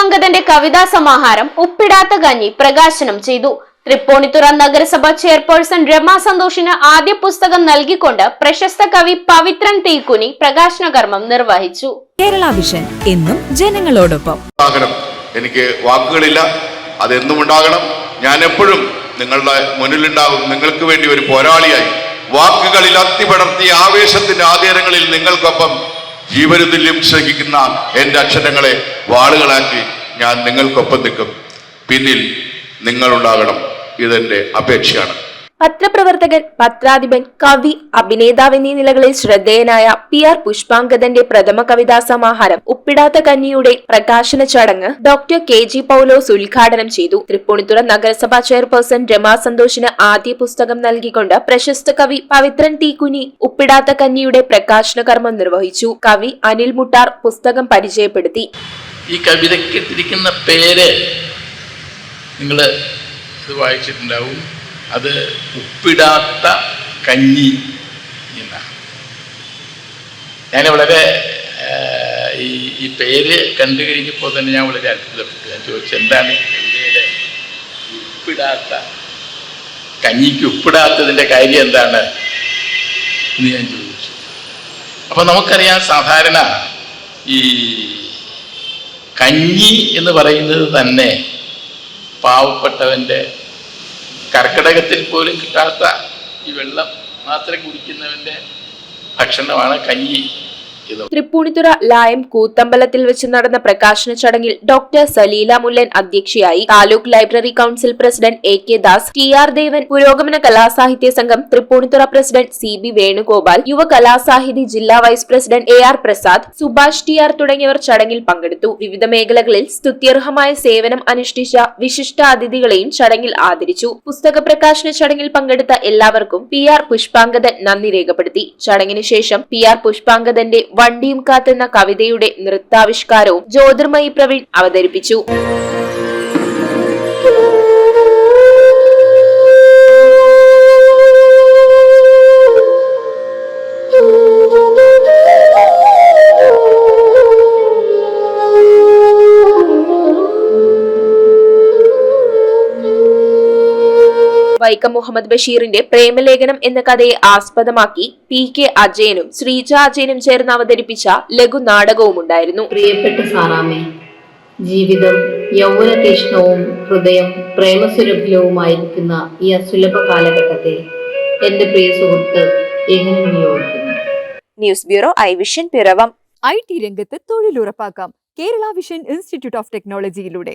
കവിതാ സമാഹാരം ഉപ്പിടാത്ത കഞ്ഞി പ്രകാശനം ചെയ്തു. തൃപ്പൂണിത്തുറ നഗരസഭ ചെയർപേഴ്സൺ രമ സന്തോഷിന് ആദ്യ പുസ്തകം നൽകിക്കൊണ്ട് പ്രശസ്ത കവി പവിത്രൻ തീക്കുനി പ്രകാശന കർമ്മം നിർവഹിച്ചു. കേരള വിഷൻ എന്നും ജനങ്ങളോടൊപ്പം. എനിക്ക് വാക്കുകളില്ല. അതെന്നും ഉണ്ടാകണം. ഞാൻ എപ്പോഴും നിങ്ങളുടെ മുന്നിലുണ്ടാകും. നിങ്ങൾക്ക് വേണ്ടി ഒരു പോരാളിയായി. വാക്കുകളിൽ അത്തിപടർത്തിയ ആവേശത്തിന്റെ ആദ്യങ്ങളിൽ നിങ്ങൾക്കൊപ്പം ജീവനുതുല്യം സഹിക്കുന്ന എന്റെ അക്ഷരങ്ങളെ വാളുകളാക്കി ഞാൻ നിങ്ങൾക്കൊപ്പം നിൽക്കും. പിന്നിൽ നിങ്ങളുണ്ടാകണം. ഇതെന്റെ അപേക്ഷയാണ്. പത്രപ്രവർത്തകൻ പത്രാധിപൻ കവി അഭിനേതാവ് എന്നീ നിലകളിൽ ശ്രദ്ധേയനായ പി ആർ പുഷ്പാങ്കദന്റെ പ്രഥമ കവിതാ സമാഹാരം ഉപ്പിടാത്ത കന്നിയുടെ പ്രകാശന ചടങ്ങ് ഡോക്ടർ കെ ജി പൗലോസ് ഉദ്ഘാടനം ചെയ്തു. തൃപ്പൂണിത്തുറ നഗരസഭാ ചെയർപേഴ്സൺ രമാ സന്തോഷിന് ആദ്യ പുസ്തകം നൽകിക്കൊണ്ട് പ്രശസ്ത കവി പവിത്രൻ തീക്കുനി ഉപ്പിടാത്ത കന്നിയുടെ പ്രകാശന കർമ്മം നിർവഹിച്ചു. കവി അനിൽ മുട്ടാർ പുസ്തകം പരിചയപ്പെടുത്തി. ഈ കവിതയ്ക്ക് ഇട്ടിരിക്കുന്ന പേര് നിങ്ങൾ ഇത് വായിച്ചിട്ടുണ്ടാവും. അത് ഉപ്പിടാത്ത കഞ്ഞി എന്നാണ് ഞാൻ വളരെ ഈ ഈ പേര് കണ്ടു കഴിഞ്ഞപ്പോൾ തന്നെ ഞാൻ വളരെ അത്ഭുതപ്പെട്ടു. ഞാൻ ചോദിച്ചു എന്താണ് കഞ്ഞിയുടെ ഉപ്പിടാത്ത കഞ്ഞിക്ക് ഉപ്പിടാത്തതിന്റെ കാര്യം എന്താണ്? എന്ന് ഞാൻ ചോദിച്ചു. അപ്പം നമുക്കറിയാം സാധാരണ ഈ കഞ്ഞി എന്ന് പറയുന്നത് തന്നെ പാവപ്പെട്ടവന്റെ കർക്കിടകത്തിൽ പോലും കിട്ടാത്ത ഈ വെള്ളം മാത്രം കുടിക്കുന്നവന്റെ ഭക്ഷണമാണ് കഞ്ഞി. തൃപ്പൂണിത്തുറ ലായം കൂത്തമ്പലത്തിൽ വെച്ച് നടന്ന പ്രകാശന ചടങ്ങിൽ ഡോക്ടർ സലീല മുല്ലൻ അധ്യക്ഷയായി taluk library council president A K Das T R Devan Purogamana Kalasahitya Sangham Tripunithura president C B Venugopal Yuva Kalasahithi ജില്ലാ vice president A R Prasad Subhash T R തുടങ്ങിയവർ ചടങ്ങിൽ പങ്കെടുത്തു. വിവിധ മേഖലകളിൽ സ്തുത്യർഹമായ സേവനം അനുഷ്ഠിച്ച വിശിഷ്ട അതിഥികളെയും ചടങ്ങിൽ ആദരിച്ചു. പുസ്തക പ്രകാശന ചടങ്ങിൽ പങ്കെടുത്ത എല്ലാവർക്കും പി ആർ പുഷ്പാങ്കദൻ നന്ദി രേഖപ്പെടുത്തി. ചടങ്ങിന് ശേഷം പി ആർ പുഷ്പാങ്കദന്റെ വണ്ടിയും കാത്തെന്ന കവിതയുടെ നൃത്താവിഷ്കാരവും ജ്യോതിർമയി പ്രവീൺ അവതരിപ്പിച്ചു. വൈക്കം മുഹമ്മദ് ബഷീറിന്റെ പ്രേമലേഖനം എന്ന കഥയെ ആസ്പദമാക്കി പി കെ അജയനും ശ്രീജ അജയനും ചേർന്ന് അവതരിപ്പിച്ച ലഘു നാടകവുമുണ്ടായിരുന്നു. പ്രിയപ്പെട്ട സാറാമേ ജീവിതം യൗവന തീഷ്ണവും ഹൃദയം പ്രേമസുലഭവുമായിരിക്കുന്ന ഈ അസുലഭ കാലഘട്ടത്തെ എന്റെ പ്രിയ സുഹൃത്ത് എങ്ങനെ വിനിയോഗിക്കുന്നു? News bureau I vision Piravom. I T രംഗത്ത് തൊഴിലുറപ്പാക്കാം. Kerala vision institute of ടെക്നോളജിയിലൂടെ